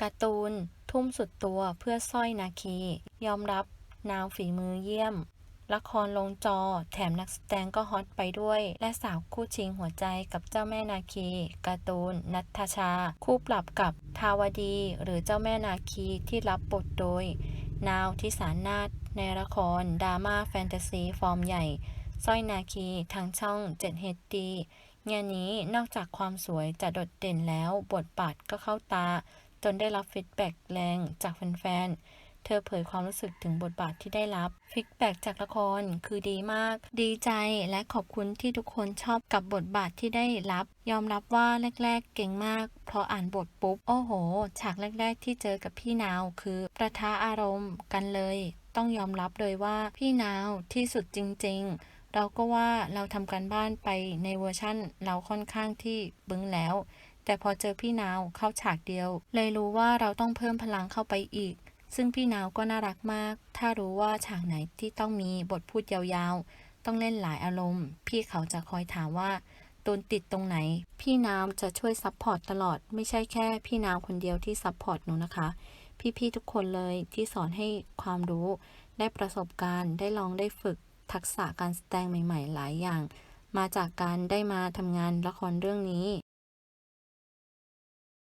การ์ตูน ทุ่มสุดตัวเพื่อสร้อยนาคี ยอมรับนาวฝีมือเยี่ยม ละครลงจอ แถมนักแสดงก็ฮอตไปด้วย และสาวคู่ชิงหัวใจกับเจ้าแม่นาคีการ์ตูน นัทชา คู่ปรับกับทาวดี หรือเจ้าแม่นาคีที่รับบทโดย นาวทิสานาถในละครดราม่าแฟนตาซีฟอร์มใหญ่สร้อยนาคีทางช่อง 7 HD งานนี้นอกจากความสวยจะโดดเด่นแล้วบทบาทก็เข้าตา จนได้รับฟีดแบ็กแรงจากแฟนๆ เธอเผยความรู้สึกถึงบทบาทที่ได้รับฟีดแบ็กจากละครคือดีมาก ดีใจและขอบคุณที่ทุกคนชอบกับบทบาทที่ได้รับ ยอมรับว่าแรกๆ เก่งมาก เพราะอ่านบทปุ๊บ โอ้โห ฉากแรกๆ ที่เจอกับพี่นาวคือประทะอารมณ์กันเลย ต้องยอมรับเลยว่าพี่นาวที่สุดจริง ๆเราก็ว่าเราทำการบ้านไปในเวอร์ชั่นเราค่อนข้างที่บึ้งแล้ว แต่พอเจอพี่นาวเข้าฉากเดียว เลยรู้ว่าเราต้องเพิ่มพลังเข้าไปอีก ซึ่งพี่นาวก็น่ารักมาก ถ้ารู้ว่าฉากไหนที่ต้องมีบทพูดยาวๆ ต้องเล่นหลายอารมณ์ พี่เขาจะคอยถามว่าโดนติดตรงไหน พี่นาวจะช่วยซัพพอร์ตตลอด ไม่ใช่แค่พี่นาวคนเดียวที่ซัพพอร์ตหนูนะคะ พี่ๆทุกคนเลยที่สอนให้ความรู้ ได้ประสบการณ์ ได้ลองได้ฝึกทักษะการแสดงใหม่ ๆ หลายอย่าง มาจากการได้มาทำงานละครเรื่องนี้